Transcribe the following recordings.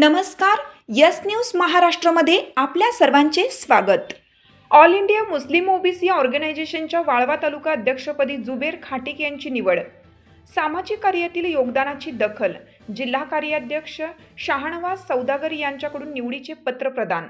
नमस्कार yes news महाराष्ट्रामध्ये आपल्या सर्वांचे स्वागत. ऑल इंडिया मुस्लिम ओबीसी ऑर्गनायझेशनच्या वाळवा तालुका अध्यक्षपदी जुबेर खाटिक यांची निवड. सामाजिक कार्यातील योगदानाची दखल जिल्हा कार्याध्यक्ष शहानवाज सौदागर यांच्याकडून निवडीचे पत्र प्रदान.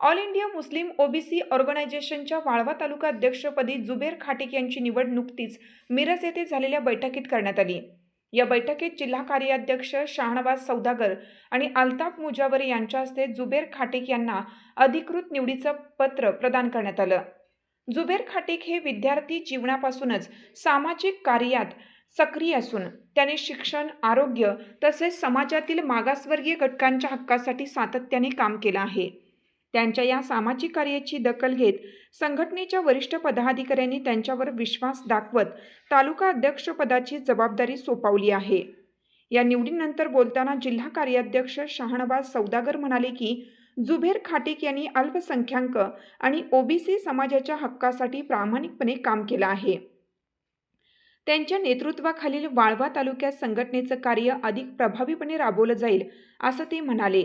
ऑल इंडिया मुस्लिम ओबीसी ऑर्गनायझेशनच्या वाळवा तालुका अध्यक्षपदी जुबेर खाटिक यांची निवड नुकतीच मिरज येथे झालेल्या बैठकीत करण्यात आली. या बैठकीत जिल्हा कार्याध्यक्ष शाहनवाज सौदागर आणि अल्ताफ मुजावर यांच्या हस्ते जुबेर खाटिक यांना अधिकृत निवडीचं पत्र प्रदान करण्यात आलं. जुबेर खाटिक हे विद्यार्थी जीवनापासूनच सामाजिक कार्यात सक्रिय असून त्याने शिक्षण आरोग्य तसेच समाजातील मागासवर्गीय घटकांच्या हक्कासाठी सातत्याने काम केलं आहे. त्यांच्या या सामाजिक कार्याची दखल घेत संघटनेच्या वरिष्ठ पदाधिकाऱ्यांनी त्यांच्यावर विश्वास दाखवत तालुका अध्यक्षपदाची जबाबदारी सोपवली आहे. या निवडीनंतर बोलताना जिल्हा कार्याध्यक्ष शहानवाज सौदागर म्हणाले की जुबेर खाटिक यांनी अल्पसंख्याक आणि ओबीसी समाजाच्या हक्कासाठी प्रामाणिकपणे काम केलं आहे. त्यांच्या नेतृत्वाखालील वाळवा तालुक्यात संघटनेचं कार्य अधिक प्रभावीपणे राबवलं जाईल असं ते म्हणाले.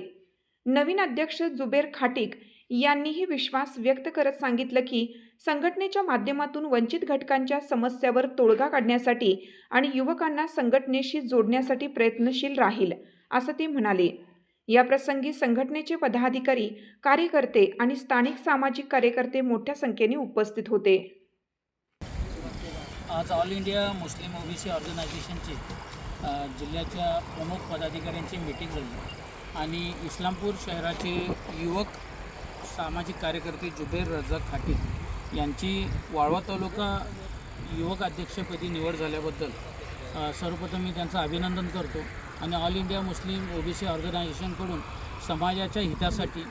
नवीन अध्यक्ष जुबेर खाटिक यांनीही विश्वास व्यक्त करत सांगितलं की संघटनेच्या माध्यमातून वंचित घटकांच्या समस्यावर तोडगा काढण्यासाठी आणि युवकांना संघटनेशी जोडण्यासाठी प्रयत्नशील राहील असं ते म्हणाले. या प्रसंगी संघटनेचे पदाधिकारी कार्यकर्ते आणि स्थानिक सामाजिक कार्यकर्ते मोठ्या संख्येने उपस्थित होते. आज ऑल इंडिया मुस्लिम ओबीसी ऑर्गनायझेशनची जिल्ह्याच्या प्रमुख पदाधिकाऱ्यांची मीटिंग झाली. आणि इस्लामपूर शहराचे युवक सामाजिक कार्यकर्ते जुबेर रजा खाटीक यांची वाळवा तालुका युवक अध्यक्षपदी निवड झाल्याबद्दल सर्वप्रथम मी त्यांचं अभिनंदन करतो आणि ऑल इंडिया मुस्लिम ओबीसी ऑर्गनायझेशनकडून समाजाच्या हितासाठी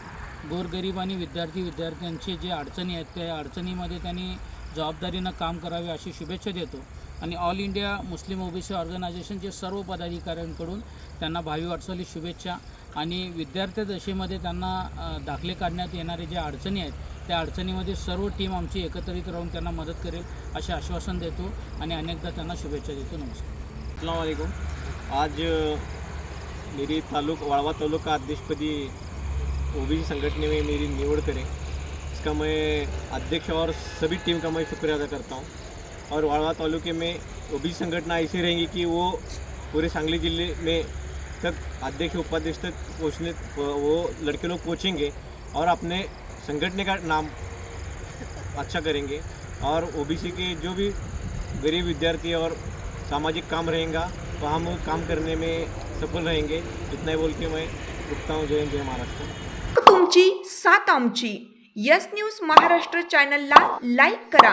गोरगरीब आणि विद्यार्थी विद्यार्थ्यांचे जे अडचणी आहेत त्या अडचणीमध्ये त्यांनी जबाबदारीनं काम करावे अशी शुभेच्छा देतो. आणि ऑल इंडिया मुस्लिम ओबीसी ऑर्गनायझेशनचे सर्व पदाधिकाऱ्यांकडून त्यांना भावी वाटचाली शुभेच्छा. आणि विद्यार्थी दशेमध्ये त्यांना दाखले काढण्यात येणारे जे अडचणी आहेत त्या अडचणीमध्ये सर्व टीम आमची एकत्रित राहून त्यांना मदत करेल असे आश्वासन देतो आणि अनेकदा त्यांना शुभेच्छा देतो. नमस्कार. वालेकुम आज अ, मेरी तालुक वाळवा तालुका अध्यक्षपदी ओबीसी संगठन में मेरी निवड़ करे. इसका मैं अध्यक्ष और सभी टीम का मैं शुक्रिया अदा करता हूँ. और वाड़वा तालुके में ओबीसी संगठना ऐसी रहेंगी कि वो पूरे सांगली ज़िले में तक अध्यक्ष, उपाध्यक्ष तक पहुँचने, वो लड़के लोग पहुँचेंगे और अपने संगठन का नाम अच्छा करेंगे। और ओबीसी के जो भी गरीब विद्यार्थी और सामाजिक काम रहेगा तो हम काम करने में सफल रहेंगे। इतना ही बोल के मैं रुकता हूँ। जय जय महाराष्ट्र। तुमची सात आमची, यस न्यूज़ महाराष्ट्र चॅनलला लाईक करा।